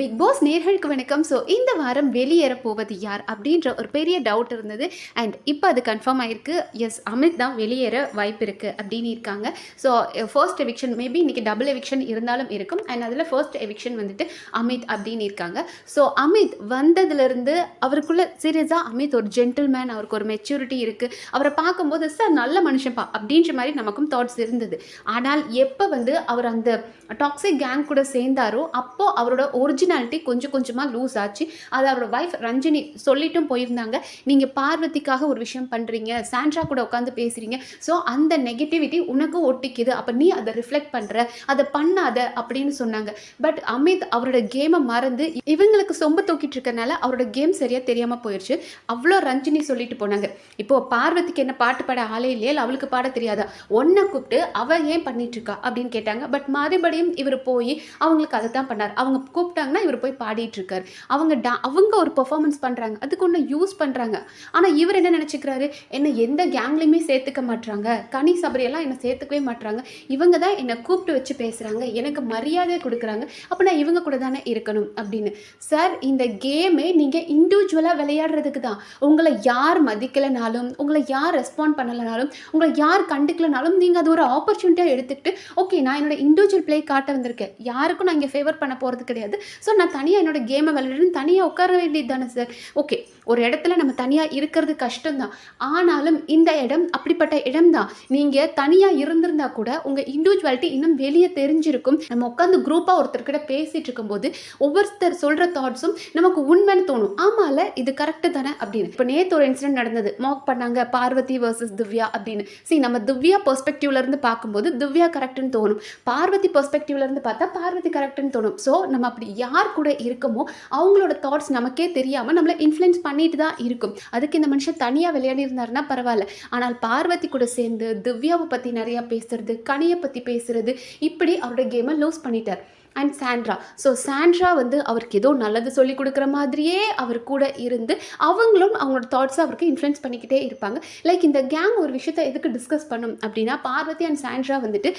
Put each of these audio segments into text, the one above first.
Big pass நேர்களுக்கு வணக்கம். So இந்த வாரம் வெளியேற போவது யார் அப்படின்ற ஒரு பெரிய டவுட் இருந்தது. அண்ட் இப்போ அது கன்ஃபார்ம் ஆயிருக்கு. எஸ் அமித் தான் வெளியேற வாய்ப்பு இருக்குது அப்படின்னு இருக்காங்க. ஸோ ஃபர்ஸ்ட் எவிக்ஷன் மேபி இன்றைக்கி டபுள் எவிக்ஷன் இருந்தாலும் இருக்கும். அண்ட் அதில் ஃபர்ஸ்ட் எவிக்ஷன் வந்துட்டு அமித் அப்படின்னு இருக்காங்க. ஸோ அமித் வந்ததுலேருந்து அவருக்குள்ளே சீரியஸாக அமித் ஒரு ஜென்டில்மேன் அவருக்கு ஒரு மெச்சூரிட்டி இருக்குது அவரை பார்க்கும்போது சார் நல்ல மனுஷன்ப்பா அப்படின்ற மாதிரி நமக்கும் தாட்ஸ் இருந்தது. ஆனால் எப்போ வந்து அவர் அந்த டாக்ஸிக் கேங் கூட சேர்ந்தாரோ அப்போது அவரோட ஒரிஜினாலிட்டி கொஞ்சம் கொஞ்சமாக லூஸ் ஆச்சு. அது அவரோட ஒய்ஃப் ரஞ்சினி சொல்லிட்டும் போயிருந்தாங்க. நீங்கள் பார்வதிக்காக ஒரு விஷயம் பண்ணுறீங்க சாண்ட்ரா கூட உட்காந்து பேசுகிறீங்க ஸோ அந்த நெகட்டிவிட்டி உனக்கு ஒட்டிக்குது. அப்போ நீ அதை ரிஃப்ளெக்ட் பண்ணுற அதை பண்ணாத அப்படின்னு சொன்னாங்க. பட் அமித் அவரோட கேமை மறந்து இவங்களுக்கு சொம்பு தூக்கிட்டு இருக்கனால அவரோட கேம் சரியாக தெரியாமல் போயிடுச்சு அவ்வளோ ரஞ்சினி சொல்லிட்டு போனாங்க. இப்போ பார்வதிக்கு என்ன பாட்டு பாட ஆளே இல்லையா? அவளுக்கு பாட தெரியாதா? ஒன்றை கூப்பிட்டு அவள் ஏன் பண்ணிட்டு இருக்கா? அப்படின்னு கேட்டாங்க. பட் மறுபடியும் இவர் போய் அவங்களுக்கு அதை தான் பண்ணார். அவங்க கூப்பிட்டாங்க. இருக்காருன்னா இவர் போய் பாடிட்டு இருக்காரு அவங்க டா அவங்க ஒரு பெர்ஃபார்மன்ஸ் பண்ணுறாங்க அதுக்கு ஒன்று யூஸ் பண்ணுறாங்க ஆனால் இவர் என்ன நினச்சிக்கிறாரு? என்னை எந்த கேங்லேயுமே சேர்த்துக்க மாட்றாங்க. கனி சபரியெல்லாம் என்னை சேர்த்துக்கவே மாட்றாங்க. இவங்க தான் என்னை கூப்பிட்டு வச்சு பேசுகிறாங்க எனக்கு மரியாதை கொடுக்குறாங்க. அப்போ நான் இவங்க கூட தானே இருக்கணும் அப்படின்னு. சார் இந்த கேமே நீங்கள் இண்டிவிஜுவலாக விளையாடுறதுக்கு தான். உங்களை யார் மதிக்கலைனாலும் உங்களை யார் ரெஸ்பாண்ட் பண்ணலைனாலும் உங்களை யார் கண்டுக்கலனாலும் நீங்கள் அது ஒரு ஆப்பர்ச்சுனிட்டியாக எடுத்துக்கிட்டு ஓகே நான் என்னோட இண்டிவிஜுவல் ப்ளே காட்ட வந்திருக்கேன். யாருக்கும் நான் இங்கே ஃபேவர் பண்ண போகிறது கிடையாது. ஸோ நான் தனியாக என்னோடய கேமை விளையாடுறேன். தனியாக உட்கார வேண்டியது தானே சார் ஓகே ஒரு இடத்துல நம்ம தனியாக இருக்கிறது கஷ்டம்தான். ஆனாலும் இந்த இடம் அப்படிப்பட்ட இடம் தான் நீங்கள் தனியாக இருந்திருந்தா கூட உங்கள் இண்டிவிஜுவாலிட்டி இன்னும் வெளியே தெரிஞ்சிருக்கும். நம்ம உட்காந்து குரூப்பாக ஒருத்தர்கிட்ட பேசிகிட்டு இருக்கும்போது ஒவ்வொருத்தர் சொல்கிற தாட்ஸும் நமக்கு உண்மைன்னு தோணும். ஆமால இது கரெக்டு தானே அப்படின்னு. இப்போ நேற்று ஒரு இன்சிடென்ட் நடந்தது. மாக் பண்ணாங்க பார்வதி வர்சஸ் திவ்யா அப்படின்னு. சரி நம்ம திவ்யா பெர்ஸ்பெக்டிவ்லேருந்து பார்க்கும்போது திவ்யா கரெக்டுன்னு தோணும். பார்வதி பெர்ஸ்பெக்டிவ்லேருந்து பார்த்தா பார்வதி கரெக்டுன்னு தோணும். ஸோ நம்ம அப்படி யார் கூட இருக்கமோ அவங்களோட தாட்ஸ் நமக்கே தெரியாமல் நம்மளை இன்ஃப்ளூயன்ஸ் பண்ணிட்டு தான் இருக்கும். அதுக்கு இந்த மனுஷன் தனியாக விளையாடி இருந்தாருன்னா பரவாயில்ல. ஆனால் பார்வதி கூட சேர்ந்து திவ்யாவை பற்றி நிறையா பேசுறது கனியை பற்றி பேசுறது இப்படி அவரோட கேமை லூஸ் பண்ணிட்டார். And Sandra. ஸோ சாண்ட்ரா வந்து அவருக்கு ஏதோ நல்லது சொல்லி கொடுக்குற மாதிரியே அவர் கூட இருந்து அவங்களும் அவங்களோட தாட்ஸை அவருக்கு இன்ஃப்ளூயன்ஸ் பண்ணிக்கிட்டே இருப்பாங்க. லைக் இந்த கேங் ஒரு விஷயத்தை எதுக்கு டிஸ்கஸ் பண்ணும் அப்படின்னா பார்வதி அண்ட் சாண்ட்ரா வந்துட்டு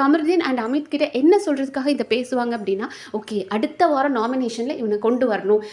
கமருதீன் அண்ட் அமித் கிட்ட என்ன சொல்கிறதுக்காக இதை பேசுவாங்க அப்படின்னா ஓகே அடுத்த வாரம் நாமினேஷனில் இவனை கொண்டு வரணும்.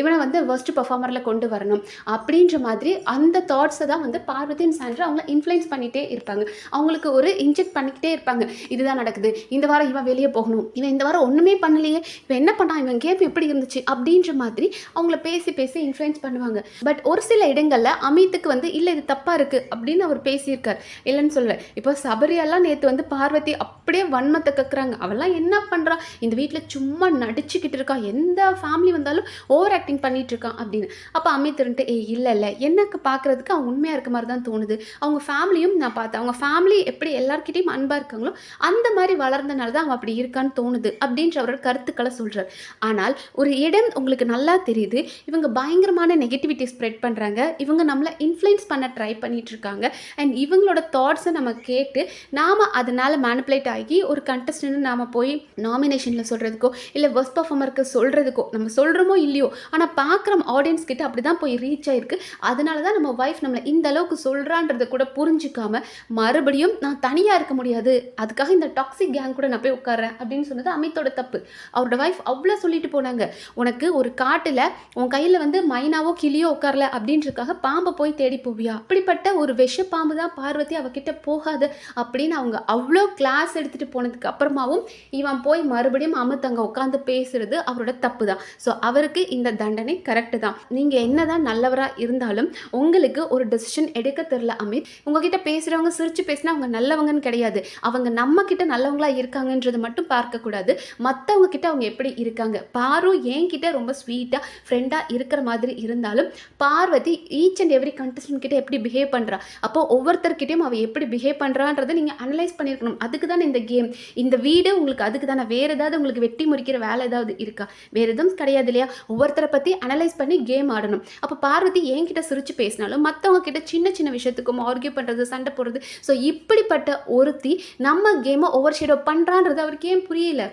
இவனை வந்து ஃபர்ஸ்ட் பர்ஃபார்மரில் கொண்டு வரணும். அப்படின்ற மாதிரி அந்த தாட்ஸை தான் வந்து பார்வதி சாண்ட்ரா அவங்கள இன்ஃப்ளூயன்ஸ் பண்ணிகிட்டே இருப்பாங்க. அவங்களுக்கு ஒரு இன்ஜெக்ட் பண்ணிக்கிட்டே இருப்பாங்க. இதுதான் நடக்குது. இந்த வாரம் இவன் வெளியே போகணும். இவன் இந்த வாரம் ஒன்றுமே பண்ணலையே. இவன் என்ன பண்ணான் இவன் கேம் எப்படி இருந்துச்சு? அப்படின்ற மாதிரி அவங்கள பேசி பேசி இன்ஃப்ளூயன்ஸ் பண்ணுவாங்க. பட் ஒரு சில இடங்களில் அமித்துக்கு வந்து இல்லை இது தப்பாக இருக்குது அப்படின்னு அவர் பேசியிருக்கார். இல்லைன்னு சொல்லுவேன் இப்போ சபரியெல்லாம் நேற்று வந்து பார்வதி அப்படியே வன்மத்தை கக்குறாங்க. அவெல்லாம் என்ன பண்ணுறா இந்த வீட்டில் சும்மா நடிச்சுக்கிட்டு இருக்கா. எந்த ஃபேமிலி வந்தாலும் ஓவர் ஆக்டிங் பண்ணிட்டு இருக்கான் அப்படின்னு. அப்போ அமித் இருந்துட்டு ஏ இல்லை இல்லை எனக்கு பார்க்குறதுக்கு அவன் உண்மையாக இருக்க மாதிரி தான் தோணுது. அவங்க ஃபேமிலியும் நான் பார்த்தேன். அவங்க ஃபேமிலி எப்படி எல்லாருக்கிட்டையும் அன்பாக இருக்காங்களோ அந்த மாதிரி வளர்ந்தனால தான் அவன் அப்படி இருக்கான்னு தோணுது அப்படின்ற அவரோட கருத்துக்களை சொல்கிறார் ஆனால் ஒரு இடம் உங்களுக்கு நல்லா தெரியுது. இவங்க பயங்கரமான நெகட்டிவிட்டி ஸ்ப்ரெட் பண்ணுறாங்க இவங்க நம்மளை இன்ஃப்ளூயன்ஸ் பண்ண ட்ரை பண்ணிட்டு இருக்காங்க அண்ட் இவங்களோட தாட்ஸை நம்ம கேட்டு நாம் அதனால் மேனிப்புலேட் ஆகி ஒரு கண்டஸ்டன்ட் நாம் போய் நாமினேஷனில் சொல்கிறதுக்கோ இல்லை ஒர்ஸ்ட் பர்ஃபார்மருக்கு சொல்கிறதுக்கோ நம்ம சொல்கிறோமோ இல்லையோ ஆனால் பார்க்குற ஆடியன்ஸ் கிட்ட அப்படி தான் போய் ரீச் ஆயிருக்கு. அதனால தான் நம்ம ஒய்ஃப் நம்மளை இந்த அளவுக்கு சொல்கிறான்றத கூட புரிஞ்சிக்காம மறுபடியும் நான் தனியாக இருக்க முடியாது. அதுக்காக இந்த டாக்ஸிக் கேங் கூட நான் போய் உட்கார்றேன் அப்படின்னு சொன்னது அமித்தோட தப்பு. அவரோட ஒய்ஃப் அவ்வளோ சொல்லிட்டு போனாங்க. உனக்கு ஒரு காட்டில் உன் கையில் வந்து மைனாவோ கிளியோ உட்காரல அப்படின்றதுக்காக பாம்பை போய் தேடி போவியா? அப்படிப்பட்ட ஒரு விஷ பாம்பு தான் பார்வதி அவகிட்ட போகாது அப்படின்னு அவங்க அவ்வளோ கிளாஸ் எடுத்துகிட்டு போனதுக்கு அப்புறமாவும் இவன் போய் மறுபடியும் அமித் அங்கே உட்காந்து பேசுறது அவரோட தப்பு தான். ஸோ அவருக்கு இந்த தண்டனை கரெக்டு தான். நீங்கள் என்னதான் நல்லவராக இருந்தாலும் உங்களுக்கு ஒரு டெசிஷன் எடுக்க தெரில அமித் உங்ககிட்ட பேசுகிறவங்க சிரித்து பேசினா அவங்க நல்லவங்கன்னு கிடையாது. அவங்க நம்ம கிட்ட நல்லவங்களா இருக்காங்கன்றது மட்டும் பார்க்கக்கூடாது. மற்றவங்க கிட்ட அவங்க எப்படி இருக்காங்க? பாரு என்கிட்ட ரொம்ப ஸ்வீட்டாக ஃப்ரெண்டாக இருக்கிற மாதிரி இருந்தாலும் Parvathi each and every contestant கிட்ட எப்படி பிஹேவ் பண்ணுறா அப்போ ஒவ்வொருத்தர்கிட்டயும் அவள் எப்படி பிஹேவ் பண்ணுறான்றதை நீங்கள் அனலைஸ் பண்ணியிருக்கணும். அதுக்கு தானே இந்த கேம் இந்த வீடு உங்களுக்கு அதுக்கு தானே வேறு ஏதாவது உங்களுக்கு வெட்டி முறிக்கிற வேலை ஏதாவது இருக்கா? வேறு எதுவும் கிடையாது இல்லையா? ஒவ்வொருத்தரை பற்றி அனலைஸ் பண்ணி கேம் ஆடணும். அப்போ பார்வதி என்கிட்ட சிரிச்சு பேசினாலும் மற்றவங்க கிட்ட சின்ன சின்ன விஷயத்துக்கும் ஆர்கியூ பண்ணுறது சண்டை போடுறது. ஸோ இப்படிப்பட்ட ஒருத்தி நம்ம கேமை ஓவர் ஷேடோ பண்ணுறான்றது அவருக்கு ஏன் புரியல?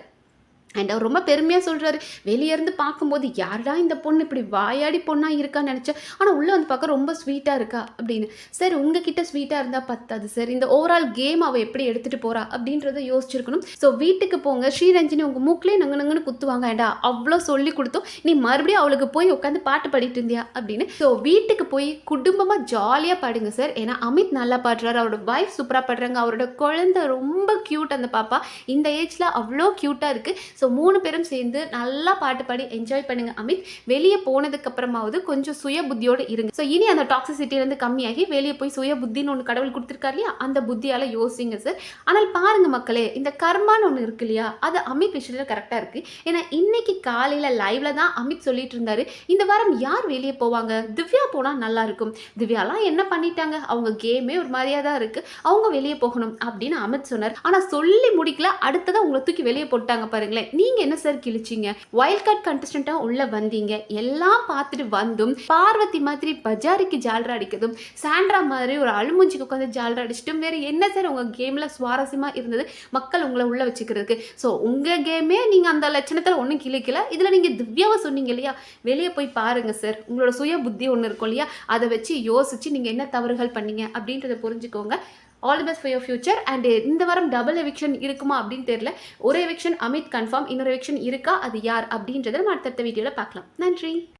அண்ட் அவர் ரொம்ப பெருமையாக சொல்கிறாரு வெளியே இருந்து பார்க்கும்போது யாரா இந்த பொண்ணு? இப்படி வாயாடி பொண்ணாக இருக்கான்னு நினச்சேன் ஆனால் உள்ளே வந்து பார்க்க ரொம்ப ஸ்வீட்டாக இருக்கா அப்படின்னு. சார் உங்ககிட்ட ஸ்வீட்டாக இருந்தால் பத்தாது சார். இந்த ஓவரால் கேம் அவள் எப்படி எடுத்துகிட்டு போகிறா அப்படின்றத யோசிச்சிருக்கணும். ஸோ வீட்டுக்கு போங்க. ஸ்ரீரஞ்சினி உங்கள் மூக்கிலே நங்கு நங்குன்னு குத்துவாங்க. ஏண்டா அவ்வளோ சொல்லி கொடுத்தோம். நீ மறுபடியும் அவளுக்கு போய் உட்காந்து பாட்டு பாடிட்டு இருந்தியா? அப்படின்னு. ஸோ வீட்டுக்கு போய் குடும்பமாக ஜாலியாக பாடுங்க சார். ஏன்னா அமித் நல்லா பாடுறாரு. அவரோட வைஃப் சூப்பராக பாடுறாங்க. அவரோட குழந்தை ரொம்ப க்யூட் அந்த பாப்பா. இந்த ஏஜில் அவ்வளோ க்யூட்டாக இருக்குது ஸோ மூணு பேரும் சேர்ந்து நல்லா பாட்டு பாடி என்ஜாய் பண்ணுங்க அமித். வெளியே போனதுக்கு அப்புறமாவது கொஞ்சம் சுய புத்தியோடு இருங்க. ஸோ இனி அந்த டாக்ஸிசிட்டிலேருந்து கம்மியாகி வெளியே போய் சுய புத்தின்னு ஒன்று கடவுள் கொடுத்துருக்காரு இல்லையா? அந்த புத்தியால் யோசிங்க சார் ஆனால் பாருங்க மக்களே இந்த கர்மான்னு ஒன்று இருக்கு இல்லையா? அது அமித் விஷயத்தில் கரெக்டாக இருக்குது ஏன்னா இன்னைக்கு காலையில் லைவ்ல தான் அமித் சொல்லிட்டு இருந்தாரு இந்த வாரம் யார் வெளியே போவாங்க? திவ்யா போனால் நல்லா இருக்கும். திவ்யாலாம் என்ன பண்ணிட்டாங்க? அவங்க கேமே ஒரு மாதிரியாக தான் இருக்குது அவங்க வெளியே போகணும் அப்படின்னு அமித் சொன்னார். ஆனால் சொல்லி முடிக்கல அடுத்ததான் உங்களை தூக்கி வெளியே போட்டாங்க பாருங்களேன். நீங்கள் என்ன சார் கிழிச்சிங்க? வைல்ட் கார்ட் கண்டஸ்டண்ட்டாக உள்ளே வந்தீங்க. எல்லாம் பார்த்துட்டு வந்தும் பார்வதி மாதிரி பஜாரிக்கு ஜால்ரா அடிக்கிறதும் சாண்ட்ரா மாதிரி ஒரு அழுமூஞ்சிக்கு உட்காந்து ஜால்ரா அடிச்சிட்டும் வேறு என்ன சார் உங்கள் கேமில் சுவாரஸ்யமாக இருந்தது? மக்கள் உங்களை உள்ளே வச்சுக்கிறதுக்கு. ஸோ உங்கள் கேமே நீங்கள் அந்த லட்சணத்தில் ஒன்றும் கிழிக்கல. இதில் நீங்கள் திவ்யாவை சொன்னீங்க இல்லையா? வெளியே போய் பாருங்கள் சார். உங்களோட சுய புத்தி ஒன்று இருக்கும் இல்லையா? அதை வச்சு யோசிச்சு நீங்கள் என்ன தவறுகள் பண்ணீங்க அப்படின்றத புரிஞ்சுக்கோங்க. All the best for your future and இந்த வாரம் டபுள் எவிக்ஷன் இருக்குமா அப்படின்னு தெரியல. ஒரு எவிக்ஷன் அமித் கன்ஃபார்ம் இன்னொரு எவிக்ஷன் இருக்கா? அது யார் அப்படின்றத நம்ம அடுத்தடுத்த வீடியோவில் பார்க்கலாம். நன்றி.